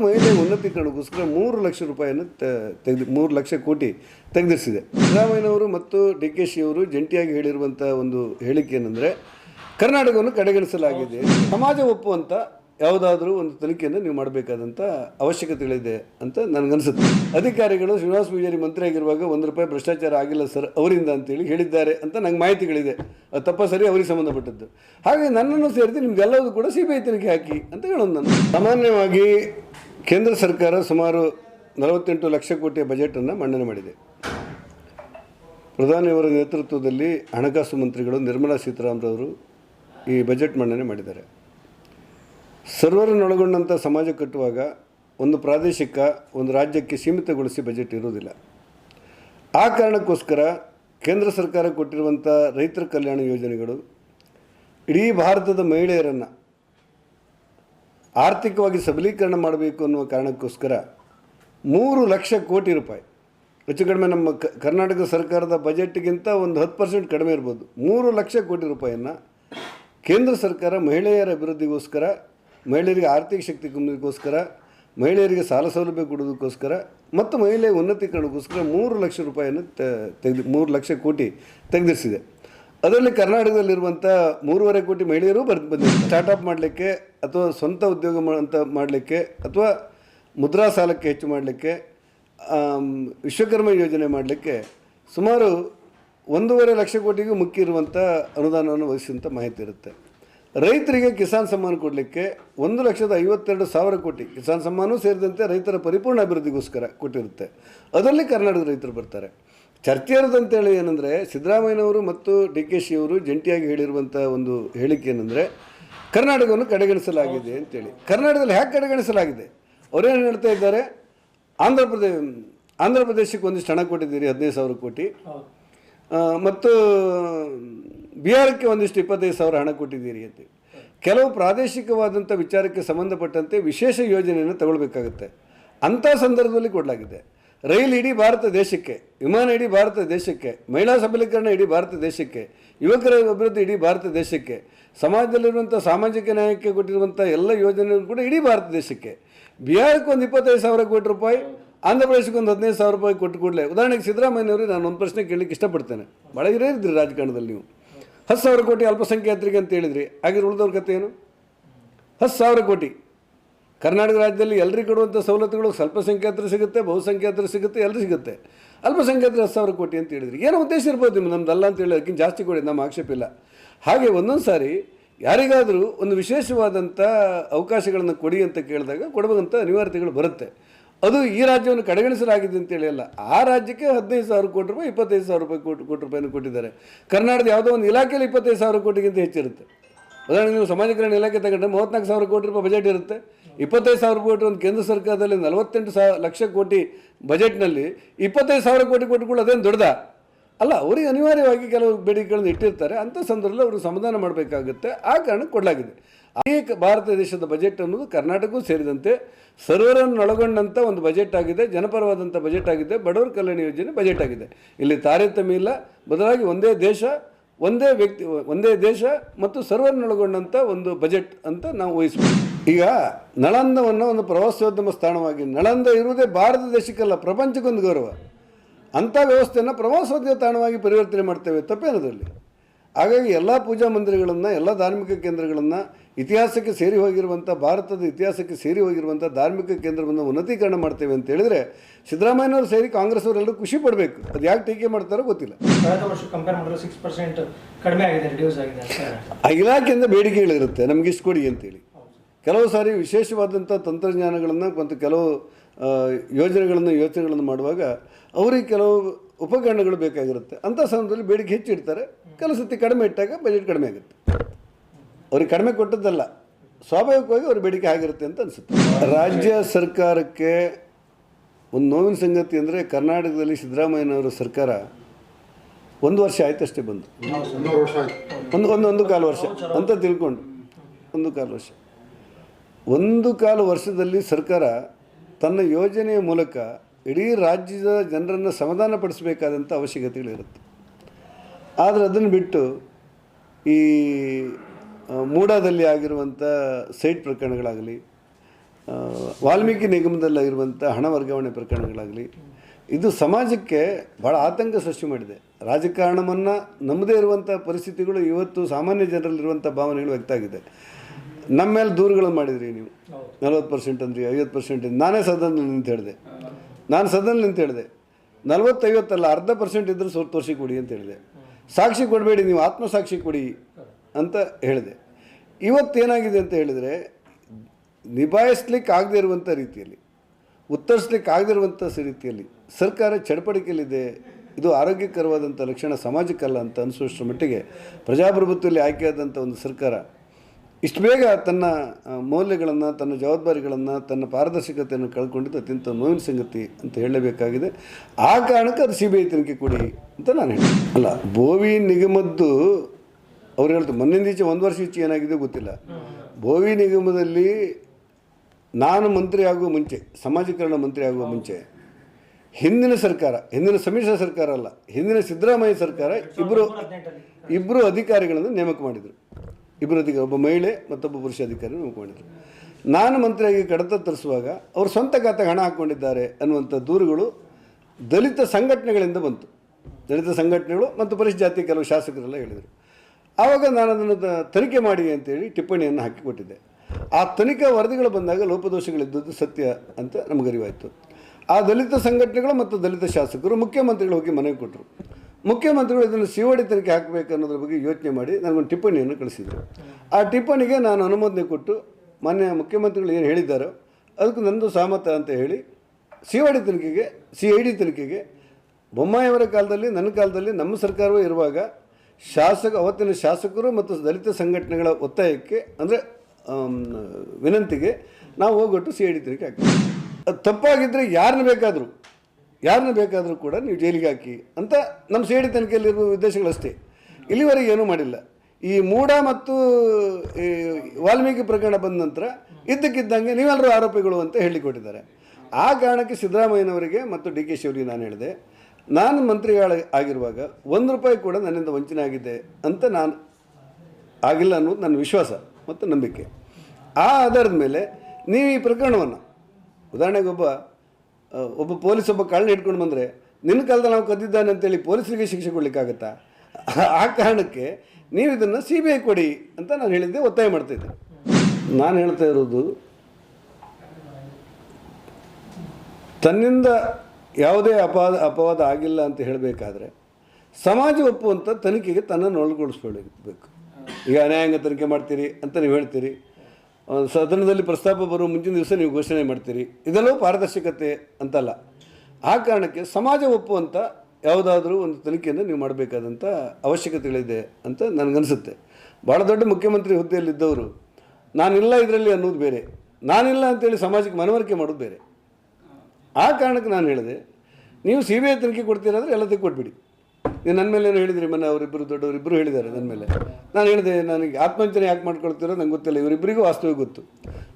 ಮಹಿಳೆ ಉನ್ನತೀಕರಣಕ್ಕೋಸ್ಕರ ಮೂರು ಲಕ್ಷ ರೂಪಾಯಿಯನ್ನು ತೆಗೆದು, ಮೂರು ಲಕ್ಷ ಕೋಟಿ ತೆಗೆದಿರಿಸಿದೆ. ಸಿದ್ದರಾಮಯ್ಯನವರು ಮತ್ತು ಡಿ ಕೆ ಶಿ ಅವರು ಜಂಟಿಯಾಗಿ ಹೇಳಿರುವಂಥ ಒಂದು ಹೇಳಿಕೆ ಏನಂದರೆ, ಕರ್ನಾಟಕವನ್ನು ಕಡೆಗಣಿಸಲಾಗಿದೆ, ಸಮಾಜ ಒಪ್ಪುವಂಥ ಯಾವುದಾದರೂ ಒಂದು ತನಿಖೆಯನ್ನು ನೀವು ಮಾಡಬೇಕಾದಂಥ ಅವಶ್ಯಕತೆಗಳಿದೆ ಅಂತ ನನಗನ್ಸುತ್ತೆ. ಅಧಿಕಾರಿಗಳು ಶ್ರೀನಿವಾಸ ಪೂಜಾರಿ ಮಂತ್ರಿ ಆಗಿರುವಾಗ ಒಂದು ರೂಪಾಯಿ ಭ್ರಷ್ಟಾಚಾರ ಆಗಿಲ್ಲ ಸರ್, ಅವರಿಂದ ಅಂತೇಳಿ ಹೇಳಿದ್ದಾರೆ ಅಂತ ನಂಗೆ ಮಾಹಿತಿಗಳಿದೆ. ಅದು ತಪ್ಪ ಸರಿ ಅವರಿಗೆ ಸಂಬಂಧಪಟ್ಟದ್ದು. ಹಾಗೆ ನನ್ನನ್ನು ಸೇರಿಸಿ ನಿಮ್ಗೆಲ್ಲವೂ ಕೂಡ ಸಿ ಬಿ ಐ ತನಿಖೆ ಹಾಕಿ ಅಂತ ಹೇಳೋದು ನಾನು ಸಾಮಾನ್ಯವಾಗಿ ಕೇಂದ್ರ ಸರ್ಕಾರ ಸುಮಾರು ನಲವತ್ತೆಂಟು ಲಕ್ಷ ಕೋಟಿಯ ಬಜೆಟನ್ನು ಮಂಡನೆ ಮಾಡಿದೆ. ಪ್ರಧಾನಿಯವರ ನೇತೃತ್ವದಲ್ಲಿ ಹಣಕಾಸು ಮಂತ್ರಿಗಳು ನಿರ್ಮಲಾ ಸೀತಾರಾಮರವರು ಈ ಬಜೆಟ್ ಮಂಡನೆ ಮಾಡಿದ್ದಾರೆ. ಸರ್ವರನ್ನೊಳಗೊಂಡಂಥ ಸಮಾಜ ಕಟ್ಟುವಾಗ ಒಂದು ಪ್ರಾದೇಶಿಕ, ಒಂದು ರಾಜ್ಯಕ್ಕೆ ಸೀಮಿತಗೊಳಿಸಿ ಬಜೆಟ್ ಇರುವುದಿಲ್ಲ. ಆ ಕಾರಣಕ್ಕೋಸ್ಕರ ಕೇಂದ್ರ ಸರ್ಕಾರ ಕೊಟ್ಟಿರುವಂಥ ರೈತರ ಕಲ್ಯಾಣ ಯೋಜನೆಗಳು ಇಡೀ ಭಾರತದ ಮಹಿಳೆಯರನ್ನು ಆರ್ಥಿಕವಾಗಿ ಸಬಲೀಕರಣ ಮಾಡಬೇಕು ಅನ್ನುವ ಕಾರಣಕ್ಕೋಸ್ಕರ ಮೂರು ಲಕ್ಷ ಕೋಟಿ ರೂಪಾಯಿ. ಹೆಚ್ಚು ಕಡಿಮೆ ನಮ್ಮ ಕರ್ನಾಟಕ ಸರ್ಕಾರದ ಬಜೆಟ್ಗಿಂತ ಒಂದು ಹತ್ತು ಪರ್ಸೆಂಟ್ ಕಡಿಮೆ ಇರ್ಬೋದು. ಮೂರು ಲಕ್ಷ ಕೋಟಿ ರೂಪಾಯಿಯನ್ನು ಕೇಂದ್ರ ಸರ್ಕಾರ ಮಹಿಳೆಯರ ಅಭಿವೃದ್ಧಿಗೋಸ್ಕರ, ಮಹಿಳೆಯರಿಗೆ ಆರ್ಥಿಕ ಶಕ್ತಿ ಕುಂದೋಸ್ಕರ ಮಹಿಳೆಯರಿಗೆ ಸಾಲ ಸೌಲಭ್ಯ ಕೊಡೋದಕ್ಕೋಸ್ಕರ ಮತ್ತು ಮಹಿಳೆಯ ಉನ್ನತೀಕರಣಕ್ಕೋಸ್ಕರ ಮೂರು ಲಕ್ಷ ರೂಪಾಯಿಯನ್ನು ತೆಗೆದು, ಮೂರು ಲಕ್ಷ ಕೋಟಿ ತೆಗೆದಿರಿಸಿದೆ. ಅದರಲ್ಲಿ ಕರ್ನಾಟಕದಲ್ಲಿರುವಂಥ ಮೂರುವರೆ ಕೋಟಿ ಮಹಿಳೆಯರು ಬರ್, ಬಂದಿದ್ದಾರೆ. ಸ್ಟಾರ್ಟಪ್ ಮಾಡಲಿಕ್ಕೆ ಅಥವಾ ಸ್ವಂತ ಉದ್ಯೋಗ ಅಂತ ಮಾಡಲಿಕ್ಕೆ ಅಥವಾ ಮುದ್ರಾ ಸಾಲಕ್ಕೆ ಹೆಚ್ಚು ಮಾಡಲಿಕ್ಕೆ ವಿಶ್ವಕರ್ಮ ಯೋಜನೆ ಮಾಡಲಿಕ್ಕೆ ಸುಮಾರು ಒಂದೂವರೆ ಲಕ್ಷ ಕೋಟಿಗೂ ಮುಖ್ಯ ಇರುವಂಥ ಅನುದಾನವನ್ನು ವಹಿಸಿದಂಥ ಮಾಹಿತಿ ಇರುತ್ತೆ. ರೈತರಿಗೆ ಕಿಸಾನ್ ಸಮ್ಮಾನ ಕೊಡಲಿಕ್ಕೆ ಒಂದು ಲಕ್ಷದ ಐವತ್ತೆರಡು ಸಾವಿರ ಕೋಟಿ ಕಿಸಾನ್ ಸಮ್ಮಾನೂ ಸೇರಿದಂತೆ ರೈತರ ಪರಿಪೂರ್ಣ ಅಭಿವೃದ್ಧಿಗೋಸ್ಕರ ಕೊಟ್ಟಿರುತ್ತೆ. ಅದರಲ್ಲಿ ಕರ್ನಾಟಕದ ರೈತರು ಬರ್ತಾರೆ. ಚರ್ಚೆ ಇರೋದಂತೇಳಿ ಏನಂದರೆ ಸಿದ್ದರಾಮಯ್ಯನವರು ಮತ್ತು ಡಿ ಕೆ ಶಿ ಅವರು ಜಂಟಿಯಾಗಿ ಹೇಳಿರುವಂಥ ಒಂದು ಹೇಳಿಕೆ ಏನಂದರೆ, ಕರ್ನಾಟಕವನ್ನು ಕಡೆಗಣಿಸಲಾಗಿದೆ ಅಂತೇಳಿ. ಕರ್ನಾಟಕದಲ್ಲಿ ಹ್ಯಾಕೆ ಕಡೆಗಣಿಸಲಾಗಿದೆ. ಅವರೇನು ಹೇಳ್ತಾ ಇದ್ದಾರೆ, ಆಂಧ್ರ ಪ್ರದೇಶ, ಆಂಧ್ರ ಪ್ರದೇಶಕ್ಕೆ ಒಂದಿಷ್ಟು ಹಣ ಕೊಟ್ಟಿದ್ದೀರಿ, ಹದಿನೈದು ಸಾವಿರ ಕೋಟಿ. ಮತ್ತು ಬಿಹಾರಕ್ಕೆ ಒಂದಿಷ್ಟು ಇಪ್ಪತ್ತೈದು ಸಾವಿರ ಹಣ ಕೊಟ್ಟಿದ್ದೀರಿ ಅಂತ ಕೆಲವು ಪ್ರಾದೇಶಿಕವಾದಂಥ ವಿಚಾರಕ್ಕೆ ಸಂಬಂಧಪಟ್ಟಂತೆ ವಿಶೇಷ ಯೋಜನೆಯನ್ನು ತಗೊಳ್ಬೇಕಾಗುತ್ತೆ. ಅಂಥ ಸಂದರ್ಭದಲ್ಲಿ ಕೊಡಲಾಗಿದೆ. ರೈಲು ಇಡೀ ಭಾರತ ದೇಶಕ್ಕೆ, ವಿಮಾನ ಇಡೀ ಭಾರತ ದೇಶಕ್ಕೆ, ಮಹಿಳಾ ಸಬಲೀಕರಣ ಇಡೀ ಭಾರತ ದೇಶಕ್ಕೆ, ಯುವಕರ ಅಭಿವೃದ್ಧಿ ಇಡೀ ಭಾರತ ದೇಶಕ್ಕೆ, ಸಮಾಜದಲ್ಲಿರುವಂಥ ಸಾಮಾಜಿಕ ನ್ಯಾಯಕ್ಕೆ ಕೊಟ್ಟಿರುವಂಥ ಎಲ್ಲ ಯೋಜನೆಗಳು ಕೂಡ ಇಡೀ ಭಾರತ ದೇಶಕ್ಕೆ. ಬಿಹಾರಕ್ಕೆ ಒಂದು ಇಪ್ಪತ್ತೈದು ಸಾವಿರ ಕೋಟಿ ರೂಪಾಯಿ, ಆಂಧ್ರ ಪ್ರದೇಶಕ್ಕೆ ಒಂದು ಹದಿನೈದು ಸಾವಿರ ರೂಪಾಯಿ ಕೊಟ್ಟು ಕೂಡಲೇ. ಉದಾಹರಣೆಗೆ ಸಿದ್ದರಾಮಯ್ಯನವರಿಗೆ ನಾನು ಒಂದು ಪ್ರಶ್ನೆ ಕೇಳಲಿಕ್ಕೆ ಇಷ್ಟಪಡ್ತೇನೆ. ಭಾಳ ಇದ್ರಿ ರಾಜಕಾರಣದಲ್ಲಿ ನೀವು. ಹತ್ತು ಸಾವಿರ ಕೋಟಿ ಅಲ್ಪಸಂಖ್ಯಾತರಿಗೆ ಅಂತ ಹೇಳಿದ್ರಿ. ಹಾಗೆ ಉಳಿದವ್ರ ಕತೆ ಏನು? ಹತ್ತು ಸಾವಿರ ಕೋಟಿ. ಕರ್ನಾಟಕ ರಾಜ್ಯದಲ್ಲಿ ಎಲ್ರಿಗೆ ಕೊಡುವಂಥ ಸವಲತ್ತುಗಳು ಸ್ವಲ್ಪಸಂಖ್ಯಾತರು ಸಿಗುತ್ತೆ, ಬಹುಸಂಖ್ಯಾತರು ಸಿಗುತ್ತೆ ಎಲ್ಲರೂ ಸಿಗುತ್ತೆ. ಅಲ್ಪಸಂಖ್ಯಾತರು ಹತ್ತು ಸಾವಿರ ಕೋಟಿ ಅಂತ ಹೇಳಿದ್ರಿ. ಏನೋ ಉದ್ದೇಶ ಇರ್ಬೋದು ನಿಮ್ಮ ನಮ್ದಲ್ಲ ಅಂತ ಹೇಳಿ ಜಾಸ್ತಿ ಕೊಡಿ, ನಮ್ಮ ಆಕ್ಷೇಪ ಇಲ್ಲ. ಹಾಗೆ ಒಂದೊಂದು ಸಾರಿ ಯಾರಿಗಾದರೂ ಒಂದು ವಿಶೇಷವಾದಂಥ ಅವಕಾಶಗಳನ್ನು ಕೊಡಿ ಅಂತ ಕೇಳಿದಾಗ ಕೊಡಬೇಕಂತ ಅನಿವಾರ್ಯತೆಗಳು ಬರುತ್ತೆ. ಅದು ಈ ರಾಜ್ಯವನ್ನು ಕಡೆಗಣಿಸಲಾಗಿದೆ ಅಂತೇಳಿ ಅಲ್ಲ, ಆ ರಾಜ್ಯಕ್ಕೆ ಹದಿನೈದು ಸಾವಿರ ಕೋಟಿ ರೂಪಾಯಿ, ಇಪ್ಪತ್ತೈದು ಸಾವಿರ ರೂಪಾಯಿ ಕೋಟಿ ಕೋಟಿ ರೂಪಾಯಿನ ಕೊಟ್ಟಿದ್ದಾರೆ. ಕರ್ನಾಟಕದ ಯಾವುದೋ ಒಂದು ಇಲಾಖೆಯಲ್ಲಿ ಇಪ್ಪತ್ತೈದು ಸಾವಿರ ಕೋಟಿಗಿಂತ ಹೆಚ್ಚಿರುತ್ತೆ. ಉದಾಹರಣೆಗೆ ನೀವು ಸಮಾಜ ಕಲ್ಯಾಣ ಇಲಾಖೆ ತಗೊಂಡ್ರೆ ಮೂವತ್ನಾಲ್ಕು ಸಾವಿರ ಕೋಟಿ ರೂಪಾಯಿ ಬಜೆಟ್ ಇರುತ್ತೆ. ಇಪ್ಪತ್ತೈದು ಸಾವಿರ ಕೋಟಿ ಒಂದು ಕೇಂದ್ರ ಸರ್ಕಾರದಲ್ಲಿ ನಲವತ್ತೆಂಟು ಸಾವಿರ ಲಕ್ಷ ಕೋಟಿ ಬಜೆಟ್ನಲ್ಲಿ ಇಪ್ಪತ್ತೈದು ಸಾವಿರ ಕೋಟಿ ಕೂಡ ಅದೇನು ದೊಡ್ಡದ? ಅಲ್ಲ ಅವರಿಗೆ ಅನಿವಾರ್ಯವಾಗಿ ಕೆಲವು ಬೇಡಿಕೆಗಳನ್ನು ಇಟ್ಟಿರ್ತಾರೆ. ಅಂಥ ಸಂದರ್ಭದಲ್ಲಿ ಅವರು ಸಮಾಧಾನ ಮಾಡಬೇಕಾಗುತ್ತೆ. ಆ ಕಾರಣಕ್ಕೆ ಕೊಡಲಾಗಿದೆ. ಅನೇಕ ಭಾರತ ದೇಶದ ಬಜೆಟ್ ಅನ್ನೋದು ಕರ್ನಾಟಕವೂ ಸೇರಿದಂತೆ ಸರ್ವರನ್ನು ಒಳಗೊಂಡಂಥ ಒಂದು ಬಜೆಟ್ ಆಗಿದೆ. ಜನಪರವಾದಂಥ ಬಜೆಟ್ ಆಗಿದೆ. ಬಡವರ ಕಲ್ಯಾಣ ಯೋಜನೆ ಬಜೆಟ್ ಆಗಿದೆ. ಇಲ್ಲಿ ತಾರತಮ್ಯ ಇಲ್ಲ. ಬದಲಾಗಿ ಒಂದೇ ದೇಶ ಒಂದೇ ವ್ಯಕ್ತಿ, ಒಂದೇ ದೇಶ ಮತ್ತು ಸರ್ವರನ್ನೊಳಗೊಂಡಂಥ ಒಂದು ಬಜೆಟ್ ಅಂತ ನಾವು ವಹಿಸ್ಬೋದು ಈಗ ನಳಂದವನ್ನು ಒಂದು ಪ್ರವಾಸೋದ್ಯಮ ಸ್ಥಾನವಾಗಿ, ನಳಂದ ಇರುವುದೇ ಭಾರತ ದೇಶಕ್ಕಲ್ಲ, ಪ್ರಪಂಚಕ್ಕೊಂದು ಗೌರವ. ಅಂಥ ವ್ಯವಸ್ಥೆಯನ್ನು ಪ್ರವಾಸೋದ್ಯಮ ತಾಣವಾಗಿ ಪರಿವರ್ತನೆ ಮಾಡ್ತೇವೆ ತಪ್ಪೇನದಲ್ಲಿ ಹಾಗಾಗಿ ಎಲ್ಲ ಪೂಜಾ ಮಂದಿರಗಳನ್ನು ಎಲ್ಲ ಧಾರ್ಮಿಕ ಕೇಂದ್ರಗಳನ್ನು ಇತಿಹಾಸಕ್ಕೆ ಸೇರಿ ಹೋಗಿರುವಂಥ ಭಾರತದ ಇತಿಹಾಸಕ್ಕೆ ಸೇರಿ ಹೋಗಿರುವಂಥ ಧಾರ್ಮಿಕ ಕೇಂದ್ರವನ್ನು ಉನ್ನತೀಕರಣ ಮಾಡ್ತೇವೆ ಅಂತ ಹೇಳಿದರೆ ಸಿದ್ದರಾಮಯ್ಯನವರು ಸೇರಿ ಕಾಂಗ್ರೆಸ್ ಅವರೆಲ್ಲರೂ ಖುಷಿ ಪಡಬೇಕು. ಅದು ಯಾಕೆ ಟೀಕೆ ಮಾಡ್ತಾರೋ ಗೊತ್ತಿಲ್ಲ. ಕಳೆದ ವರ್ಷ ಕಂಪೇರ್ ಮಾಡಿದ್ರೆ ಸಿಕ್ಸ್ ಪರ್ಸೆಂಟ್ ಕಡಿಮೆ ಆಗಿದೆ ರಿಡ್ಯೂಸ್ ಆಗಿದೆ ಅಂತ ಆ ಇಲಾಖೆಯಿಂದ ಬೇಡಿಕೆಗಳಿರುತ್ತೆ ನಮಗೆ ಇಷ್ಟು ಕೊಡಿ ಅಂತೇಳಿ. ಕೆಲವು ಸಾರಿ ವಿಶೇಷವಾದಂಥ ತಂತ್ರಜ್ಞಾನಗಳನ್ನು ಮತ್ತು ಕೆಲವು ಯೋಜನೆಗಳನ್ನು ಯೋಚನೆಗಳನ್ನು ಮಾಡುವಾಗ ಅವರಿಗೆ ಕೆಲವು ಉಪಕರಣಗಳು ಬೇಕಾಗಿರುತ್ತೆ. ಅಂಥ ಸಂದರ್ಭದಲ್ಲಿ ಬೇಡಿಕೆ ಹೆಚ್ಚಿಡ್ತಾರೆ ಕೆಲವು ಸತಿ ಕಡಿಮೆ ಇಟ್ಟಾಗ ಬಜೆಟ್ ಕಡಿಮೆ ಆಗುತ್ತೆ. ಅವ್ರಿಗೆ ಕಡಿಮೆ ಕೊಟ್ಟದ್ದಲ್ಲ. ಸ್ವಾಭಾವಿಕವಾಗಿ ಅವ್ರ ಬೇಡಿಕೆ ಆಗಿರುತ್ತೆ ಅಂತ ಅನಿಸುತ್ತೆ. ರಾಜ್ಯ ಸರ್ಕಾರಕ್ಕೆ ಒಂದು ನೋವಿನ ಸಂಗತಿ ಅಂದರೆ ಕರ್ನಾಟಕದಲ್ಲಿ ಸಿದ್ದರಾಮಯ್ಯನವರ ಸರ್ಕಾರ ಒಂದು ವರ್ಷ ಆಯ್ತಷ್ಟೇ ಬಂದು. ಒಂದೂವರೆ ವರ್ಷ ಆಯ್ತು. ಒಂದು ಒಂದು ಒಂದು ಕಾಲು ವರ್ಷ. ಅಂತ ತಿಳ್ಕೊಂಡು. ಒಂದು ಕಾಲು ವರ್ಷ. ಒಂದು ಕಾಲು ವರ್ಷದಲ್ಲಿ ಸರ್ಕಾರ ತನ್ನ ಯೋಜನೆಯ ಮೂಲಕ ಇಡೀ ರಾಜ್ಯದ ಜನರನ್ನು ಸಮಾಧಾನ ಪಡಿಸಬೇಕಾದಂಥ ಅವಶ್ಯಕತೆಗಳಿರುತ್ತೆ ಆದರೆ ಅದನ್ನು ಬಿಟ್ಟು ಈ ಮೂಡಾದಲ್ಲಿ ಆಗಿರುವಂಥ ಸೈಟ್ ಪ್ರಕರಣಗಳಾಗಲಿ ವಾಲ್ಮೀಕಿ ನಿಗಮದಲ್ಲಾಗಿರುವಂಥ ಹಣ ವರ್ಗಾವಣೆ ಪ್ರಕರಣಗಳಾಗಲಿ ಇದು ಸಮಾಜಕ್ಕೆ ಭಾಳ ಆತಂಕ ಸೃಷ್ಟಿ ಮಾಡಿದೆ. ರಾಜಕಾರಣವನ್ನು ನಮ್ಮದೇ ಇರುವಂಥ ಪರಿಸ್ಥಿತಿಗಳು ಇವತ್ತು ಸಾಮಾನ್ಯ ಜನರಲ್ಲಿರುವಂಥ ಭಾವನೆಗಳು ವ್ಯಕ್ತ ಆಗಿದೆ. ನಮ್ಮ ಮೇಲೆ ದೂರುಗಳು ಮಾಡಿದ್ರಿ ನೀವು. ನಲ್ವತ್ತು ಪರ್ಸೆಂಟ್ ಅಂದ್ರಿ ಐವತ್ತು ಪರ್ಸೆಂಟ್ ನಾನೇ ಸದನದಲ್ಲಿ ನಿಂತು ಹೇಳಿದೆ. ನಾನು ಸದನದಲ್ಲಿ ಅಂತ ಹೇಳಿದೆ. ನಲವತ್ತೈವತ್ತಲ್ಲ ಅರ್ಧ ಪರ್ಸೆಂಟ್ ಇದ್ದರೂ ಸ್ವಲ್ಪ ತೋರಿಸಿ ಕೊಡಿ ಅಂತ ಹೇಳಿದೆ. ಸಾಕ್ಷಿ ಕೊಡಬೇಡಿ, ನೀವು ಆತ್ಮಸಾಕ್ಷಿ ಕೊಡಿ ಅಂತ ಹೇಳಿದೆ. ಇವತ್ತೇನಾಗಿದೆ ಅಂತ ಹೇಳಿದರೆ, ನಿಭಾಯಿಸ್ಲಿಕ್ಕೆ ಆಗದೆ ಇರುವಂಥ ರೀತಿಯಲ್ಲಿ, ಉತ್ತರಿಸ್ಲಿಕ್ಕೆ ಆಗದೆ ಇರುವಂಥ ರೀತಿಯಲ್ಲಿ ಸರ್ಕಾರ ಚಡಪಡಿಕೆಯಲ್ಲಿದೆ. ಇದು ಆರೋಗ್ಯಕರವಾದಂಥ ಲಕ್ಷಣ ಸಮಾಜಕ್ಕಲ್ಲ ಅಂತ ಅನಿಸುವಷ್ಟರ ಮಟ್ಟಿಗೆ ಪ್ರಜಾಪ್ರಭುತ್ವದಲ್ಲಿ ಆಯ್ಕೆಯಾದಂಥ ಒಂದು ಸರ್ಕಾರ ಇಷ್ಟು ಬೇಗ ತನ್ನ ಮೌಲ್ಯಗಳನ್ನು, ತನ್ನ ಜವಾಬ್ದಾರಿಗಳನ್ನು, ತನ್ನ ಪಾರದರ್ಶಕತೆಯನ್ನು ಕಳ್ಕೊಂಡಿದ್ದು ಅತ್ಯಂತ ನೋವಿನ ಸಂಗತಿ ಅಂತ ಹೇಳಲೇಬೇಕಾಗಿದೆ ಆ ಕಾರಣಕ್ಕೆ ಅದು ಸಿ ಬಿ ಐ ತನಿಖೆ ಕೊಡಿ ಅಂತ ನಾನು ಹೇಳಿ ಅಲ್ಲ, ಬೋವಿ ನಿಗಮದ್ದು, ಅವ್ರು ಹೇಳ್ತಾರೆ ಮೊನ್ನೆಂದೀಚೆ ಒಂದು ವರ್ಷ ಈಚೆ ಏನಾಗಿದೆ ಗೊತ್ತಿಲ್ಲ. ಬೋವಿ ನಿಗಮದಲ್ಲಿ ನಾನು ಮಂತ್ರಿ ಆಗುವ ಮುಂಚೆ, ಸಮಾಜೀಕರಣ ಮಂತ್ರಿ ಆಗುವ ಮುಂಚೆ, ಹಿಂದಿನ ಸರ್ಕಾರ, ಹಿಂದಿನ ಸಮ್ಮಿಶ್ರ ಸರ್ಕಾರ ಅಲ್ಲ, ಹಿಂದಿನ ಸಿದ್ದರಾಮಯ್ಯ ಸರ್ಕಾರ ಇಬ್ಬರು ಇಬ್ಬರು ಅಧಿಕಾರಿಗಳನ್ನು ನೇಮಕ ಮಾಡಿದರು. ಇಬ್ಬರು ಅಧಿಕಾರಿ ಒಬ್ಬ ಮಹಿಳೆ ಮತ್ತೊಬ್ಬ ಪುರುಷ ಅಧಿಕಾರಿ ನೋಡ್ಕೊಂಡಿದ್ದರು ನಾನು ಮಂತ್ರಿಯಾಗಿ ಕಡತ ತರಿಸುವಾಗ ಅವರು ಸ್ವಂತ ಖಾತೆಗೆ ಹಣ ಹಾಕ್ಕೊಂಡಿದ್ದಾರೆ ಅನ್ನುವಂಥ ದೂರುಗಳು ದಲಿತ ಸಂಘಟನೆಗಳಿಂದ ಬಂತು. ದಲಿತ ಸಂಘಟನೆಗಳು ಮತ್ತು ಪರಿಷ್ ಜಾತಿ ಕೆಲವು ಶಾಸಕರೆಲ್ಲ ಹೇಳಿದರು. ಆವಾಗ ನಾನು ಅದನ್ನು ತನಿಖೆ ಮಾಡಿ ಅಂತೇಳಿ ಟಿಪ್ಪಣಿಯನ್ನು ಹಾಕಿಕೊಟ್ಟಿದ್ದೆ. ಆ ತನಿಖಾ ವರದಿಗಳು ಬಂದಾಗ ಲೋಪದೋಷಗಳಿದ್ದದ್ದು ಸತ್ಯ ಅಂತ ನಮಗೆ ಅರಿವಾಯಿತು. ಆ ದಲಿತ ಸಂಘಟನೆಗಳು ಮತ್ತು ದಲಿತ ಶಾಸಕರು ಮುಖ್ಯಮಂತ್ರಿಗಳು ಹೋಗಿ ಮನವಿ ಕೊಟ್ಟರು. ಮುಖ್ಯಮಂತ್ರಿಗಳು ಇದನ್ನು ಸಿವಡಿತನಕ್ಕೆ ಹಾಕಬೇಕು ಅನ್ನೋದ್ರ ಬಗ್ಗೆ ಯೋಚನೆ ಮಾಡಿ ನನಗೊಂದು ಟಿಪ್ಪಣಿಯನ್ನು ಕಳಿಸಿದರು. ಆ ಟಿಪ್ಪಣಿಗೆ ನಾನು ಅನುಮೋದನೆ ಕೊಟ್ಟು ಮಾನ್ಯ ಮುಖ್ಯಮಂತ್ರಿಗಳು ಏನು ಹೇಳಿದ್ದಾರೋ ಅದಕ್ಕೆ ನಂದು ಸಹಮತ ಅಂತ ಹೇಳಿ ಸಿ ಡಿ ತನಿಖೆಗೆ ಸಿ ಐ ಡಿ ತನಿಖೆಗೆ ಬೊಮ್ಮಾಯಿಯವರ ಕಾಲದಲ್ಲಿ, ನನ್ನ ಕಾಲದಲ್ಲಿ, ನಮ್ಮ ಸರ್ಕಾರವೂ ಇರುವಾಗ ಶಾಸಕ, ಅವತ್ತಿನ ಶಾಸಕರು ಮತ್ತು ದಲಿತ ಸಂಘಟನೆಗಳ ಒತ್ತಾಯಕ್ಕೆ ಅಂದರೆ ವಿನಂತಿಗೆ ನಾವು ಹೋಗೊಟ್ಟು ಸಿ ಐ ಡಿ ತನಿಖೆ ಹಾಕ್ತೀವಿ. ಅದು ತಪ್ಪಾಗಿದ್ದರೆ ಯಾರನ್ನ ಬೇಕಾದರೂ ಯಾರನ್ನ ಬೇಕಾದರೂ ಕೂಡ ನೀವು ಜೈಲಿಗೆ ಹಾಕಿ ಅಂತ ನಮ್ಮ ಸೇಡಿ ತನಿಖೆಯಲ್ಲಿರುವ ಉದ್ದೇಶಗಳಷ್ಟೇ. ಇಲ್ಲಿವರೆಗೆ ಏನೂ ಮಾಡಿಲ್ಲ. ಈ ಮೂಡ ಮತ್ತು ಈ ವಾಲ್ಮೀಕಿ ಪ್ರಕರಣ ಬಂದ ನಂತರ ಇದ್ದಕ್ಕಿದ್ದಂಗೆ ನೀವೆಲ್ಲರೂ ಆರೋಪಿಗಳು ಅಂತ ಹೇಳಿಕೊಟ್ಟಿದ್ದಾರೆ. ಆ ಕಾರಣಕ್ಕೆ ಸಿದ್ದರಾಮಯ್ಯನವರಿಗೆ ಮತ್ತು ಡಿ ಕೆ ಶಿವರಿಗೆ ನಾನು ಹೇಳಿದೆ, ನಾನು ಮಂತ್ರಿಗಳ ಆಗಿರುವಾಗ ಒಂದು ರೂಪಾಯಿ ಕೂಡ ನನ್ನಿಂದ ವಂಚನೆ ಆಗಿದೆ ಅಂತ ನಾನು ಆಗಿಲ್ಲ ಅನ್ನೋದು ನನ್ನ ವಿಶ್ವಾಸ ಮತ್ತು ನಂಬಿಕೆ. ಆ ಆಧಾರದ ಮೇಲೆ ನೀವು ಈ ಪ್ರಕರಣವನ್ನು, ಉದಾಹರಣೆಗೆ ಒಬ್ಬ ಪೊಲೀಸ್ ಒಬ್ಬ ಕಳ್ಳ ಹಿಡ್ಕೊಂಡು ಬಂದರೆ ನಿನ್ನ ಕಾಲದ ನಾವು ಕದ್ದಿದ್ದಾನೆ ಅಂತೇಳಿ ಪೊಲೀಸರಿಗೆ ಶಿಕ್ಷೆ ಕೊಡಲಿಕ್ಕಾಗತ್ತಾ? ಆ ಕಾರಣಕ್ಕೆ ನೀವು ಇದನ್ನು ಸಿ ಬಿ ಐ ಕೊಡಿ ಅಂತ ನಾನು ಹೇಳಿದ್ದೆ, ಒತ್ತಾಯ ಮಾಡ್ತಿದ್ದೆ ನಾನು ಹೇಳ್ತಾ ಇರೋದು, ತನ್ನಿಂದ ಯಾವುದೇ ಅಪವಾದ ಅಪವಾದ ಆಗಿಲ್ಲ ಅಂತ ಹೇಳಬೇಕಾದ್ರೆ, ಸಮಾಜ ಒಪ್ಪುವಂಥ ತನಿಖೆಗೆ ತನ್ನನ್ನು ಒಳಗೊಳಿಸ್ಕೊಳ್ಬೇಕು. ಈಗ ಅನ್ಯಾಯಂಗ ತನಿಖೆ ಮಾಡ್ತೀರಿ ಅಂತ ನೀವು ಹೇಳ್ತೀರಿ ಸದನದಲ್ಲಿ ಪ್ರಸ್ತಾಪ ಬರುವ ಮುಂಚಿನ ದಿವಸ ನೀವು ಘೋಷಣೆ ಮಾಡ್ತೀರಿ. ಇದೆಲ್ಲವೂ ಪಾರದರ್ಶಕತೆ ಅಂತಲ್ಲ. ಆ ಕಾರಣಕ್ಕೆ ಸಮಾಜ ಒಪ್ಪುವಂಥ ಯಾವುದಾದ್ರೂ ಒಂದು ತನಿಖೆಯನ್ನು ನೀವು ಮಾಡಬೇಕಾದಂಥ ಅವಶ್ಯಕತೆಗಳಿದೆ ಅಂತ ನನಗನ್ಸುತ್ತೆ. ಭಾಳ ದೊಡ್ಡ ಮುಖ್ಯಮಂತ್ರಿ ಹುದ್ದೆಯಲ್ಲಿದ್ದವರು, ನಾನಿಲ್ಲ ಇದರಲ್ಲಿ ಅನ್ನೋದು ಬೇರೆ, ನಾನಿಲ್ಲ ಅಂತೇಳಿ ಸಮಾಜಕ್ಕೆ ಮನವರಿಕೆ ಮಾಡೋದು ಬೇರೆ. ಆ ಕಾರಣಕ್ಕೆ ನಾನು ಹೇಳಿದೆ, ನೀವು ಸಿ ಬಿ ಐ ತನಿಖೆ ಕೊಡ್ತೀರಾದ್ರೆ ಎಲ್ಲದಕ್ಕೂ ಕೊಟ್ಬಿಡಿ. ನೀವು ನನ್ನ ಮೇಲೆ ಏನು ಹೇಳಿದ್ರಿ ಮನೆ ಅವರಿಬ್ಬರು ದೊಡ್ಡವರು ಇಬ್ಬರು ಹೇಳಿದ್ದಾರೆ ನನ್ನ ಮೇಲೆ? ನಾನು ಹೇಳಿದೆ, ನನಗೆ ಆತ್ಮಹತ್ಯೆ ಯಾಕೆ ಮಾಡ್ಕೊಳ್ತೀರೋ ನಂಗೆ ಗೊತ್ತಿಲ್ಲ ಇವರಿಬ್ಬರಿಗೂ ವಾಸ್ತವ ಗೊತ್ತು.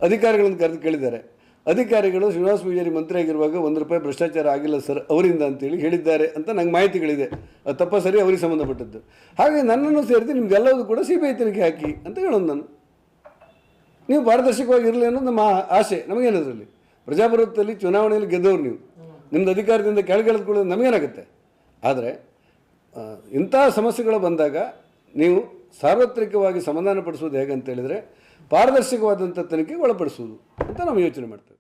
ಅಧಿಕಾರಿಗಳನ್ನು ಕರೆದು ಕೇಳಿದ್ದಾರೆ. ಅಧಿಕಾರಿಗಳು ಶ್ರೀನಿವಾಸ ಪೂಜಾರಿ ಮಂತ್ರಿ ಆಗಿರುವಾಗ ಒಂದು ರೂಪಾಯಿ ಭ್ರಷ್ಟಾಚಾರ ಆಗಿಲ್ಲ ಸರ್ ಅವರಿಂದ ಅಂತೇಳಿ ಹೇಳಿದ್ದಾರೆ ಅಂತ ನಂಗೆ ಮಾಹಿತಿಗಳಿದೆ. ಅದು ತಪ್ಪ ಸರಿ ಅವರಿಗೆ ಸಂಬಂಧಪಟ್ಟದ್ದು. ಹಾಗೆ ನನ್ನನ್ನು ಸೇರಿಸಿ ನಿಮ್ಗೆಲ್ಲವೂ ಕೂಡ ಸಿ ಬಿ ಐ ತನಿಖೆ ಹಾಕಿ ಅಂತ ಹೇಳೋದು ನಾನು. ನೀವು ಪಾರದರ್ಶಕವಾಗಿರಲಿ ಅನ್ನೋದು ನಮ್ಮ ಆಸೆ ನಮಗೇನದ್ರಲ್ಲಿ ಪ್ರಜಾಪ್ರಭುತ್ವದಲ್ಲಿ ಚುನಾವಣೆಯಲ್ಲಿ ಗೆದ್ದವ್ರು ನೀವು. ನಿಮ್ಮದು ಅಧಿಕಾರದಿಂದ ಕೆಳಗೆಳೆದುಕೊಳ್ಳೋದು ನಮಗೇನಾಗುತ್ತೆ? ಆದರೆ ಇಂತಹ ಸಮಸ್ಯೆಗಳು ಬಂದಾಗ ನೀವು ಸಾರ್ವತ್ರಿಕವಾಗಿ ಸಮಾಧಾನಪಡಿಸೋದು ಹೇಗೆ ಅಂತ ಹೇಳಿದರೆ ಪಾರದರ್ಶಕವಾದಂಥ ತನಿಖೆಗೆ ಒಳಪಡಿಸುವುದು ಅಂತ ನಾವು ಯೋಚನೆ ಮಾಡ್ತೇವೆ.